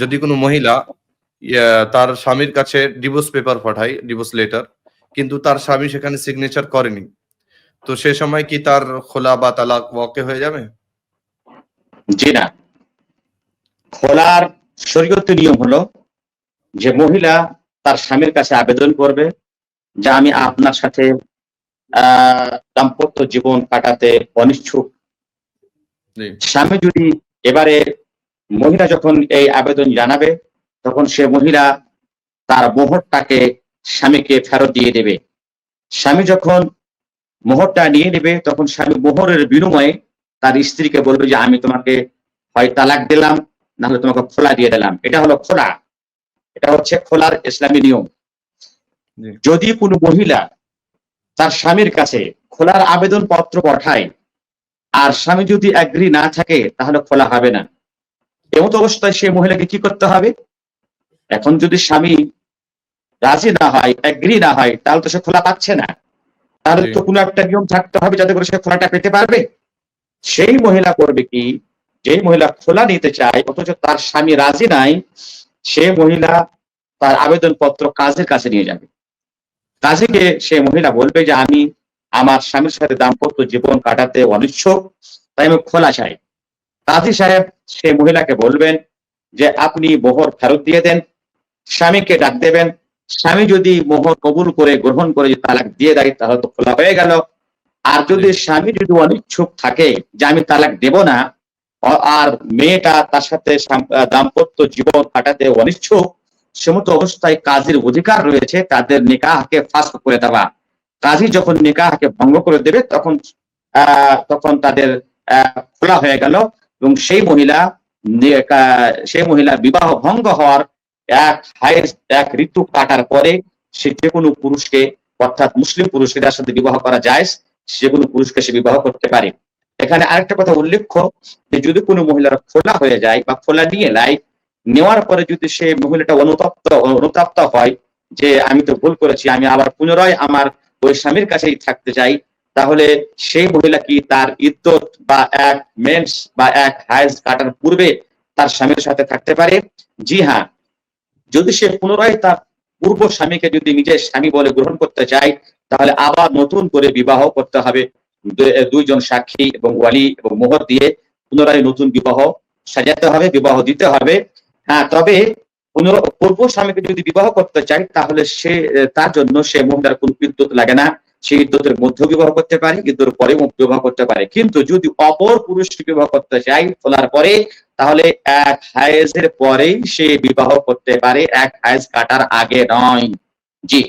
যদি কোনো মহিলা তার স্বামীর কাছে ডিভোর্স পেপার পাঠায় ডিভোর্স লেটার কিন্তু তার স্বামী সেখানে সিগনেচার করেনি তো সে সময় কি তার খোলা বা তালাক ওয়াকে হয়ে যাবে? জি না। খোলার শরীয়তের নিয়ম হলো যে মহিলা তার স্বামীর কাছে আবেদন করবে যে আমি আপনার সাথে আহ দাম্পত্য জীবন কাটাতে অনিচ্ছুক। স্বামী যদি এবারে মহিলা যখন এই আবেদন জানাবে তখন সে মহিলা তার মোহরটাকে স্বামীকে ফেরত দিয়ে দেবে। স্বামী যখন মোহরটা নিয়ে নেবে তখন স্বামী মোহরের বিনিময়ে তার স্ত্রীকে বলবে যে আমি তোমাকে হয় তালাক দিলাম না হলে তোমাকে খোলা দিয়ে দিলাম। এটা হলো খোলা। এটা হচ্ছে খোলার ইসলামী নিয়ম। যদি কোনো মহিলা তার স্বামীর কাছে খোলার আবেদন পত্র পাঠায় আর স্বামী যদি অ্যাগ্রি না থাকে তাহলে খোলা হবে না। এমত অবস্থায় সে মহিলাকে কি করতে হবে? এখন যদি স্বামী রাজি না হয় অ্যাগ্রি না হয় তাহলে তো সে খোলা পাচ্ছে না। তাহলে তো কোনো একটা নিয়ম থাকতে হবে যাতে করে সে খোলাটা পেতে পারবে। সেই মহিলা করবে কি? যেই মহিলা খোলা নিতে চায় অথচ তার স্বামী রাজি নাই সে মহিলা তার আবেদন পত্র কাজের কাছে নিয়ে যাবে। কাজীকে সে মহিলা বলবে যে আমি আমার স্বামীর সাথে দাম্পত্য জীবন কাটাতে অনিচ্ছুক তাই আমি খোলা চাই। কাজী সাহেব সে মহিলাকে বলবেন যে আপনি মোহর ফেরত দিয়ে দেন স্বামীকে ডাক দেবেন। স্বামী যদি মোহর কবুল করে গ্রহণ করে তালাক দিয়ে দেয় তাহলে তো খোলা হয়ে গেল। আর যদি স্বামী যদি অনিচ্ছুক থাকে যে আমি তালাক দেব না আর মেয়েটা তার সাথে দাম্পত্য জীবন কাটাতে অনিচ্ছুক সমস্ত অবস্থায় কাজীর অধিকার রয়েছে তাদের নিকাহকে ফাস্ট করে দেওয়া। কাজী যখন নিকাহকে ভঙ্গ করে দেবে তখন আহ তখন তাদের আহ, খোলা হয়ে গেল। এবং সেই মহিলা সেই মহিলা বিবাহ ভঙ্গ হওয়ার এক হায়ের, এক ঋতু কাটার পরে সে যে কোনো পুরুষকে, অর্থাৎ মুসলিম পুরুষকে যার সাথে বিবাহ করা যায়, সে কোনো পুরুষকে সে বিবাহ করতে পারে। এখানে আরেকটা কথা উল্লেখ্য যে যদি কোনো মহিলার খোলা হয়ে যায় বা খোলা নিয়ে নেয়, নেওয়ার পরে যদি সে মহিলাটা অনুতপ্ত অনুতপ্ত হয় যে আমি তো ভুল করেছি, আমি আবার পুনরায় আমার ওই স্বামীর কাছেই থাকতে চাই তাহলে সেই মহিলা কি তার ইদ্যত বা এক মেন্স বা এক হাইজ কাটার পূর্বে তার স্বামীর সাথে থাকতে পারে? জি হ্যাঁ। যদি সে পুনরায় তার পূর্ব স্বামীকে যদি নিজের স্বামী বলে গ্রহণ করতে চায়, তাহলে আবার নতুন করে বিবাহ করতে হবে। দুইজন সাক্ষী এবং ওয়ালি এবং মোহর দিয়ে পুনরায় নতুন বিবাহ সাজাতে হবে, বিবাহ দিতে হবে। হ্যাঁ তবে পূর্ব স্বামীকে যদি বিবাহ করতে চায়, তাহলে সে তার জন্য সে মহিলার কোন বিদ্যুৎ লাগে না। সে ইদ্যতের মধ্যে বিবাহ করতে পারে, ইদ্যুতের পরে বিবাহ করতে পারে। কিন্তু যদি অপর পুরুষকে বিবাহ করতে চাই তোলার পরে, তাহলে এক হায়েজের পরেই সে বিবাহ করতে পারে, এক হায়েজ কাটার আগে নয়। জি।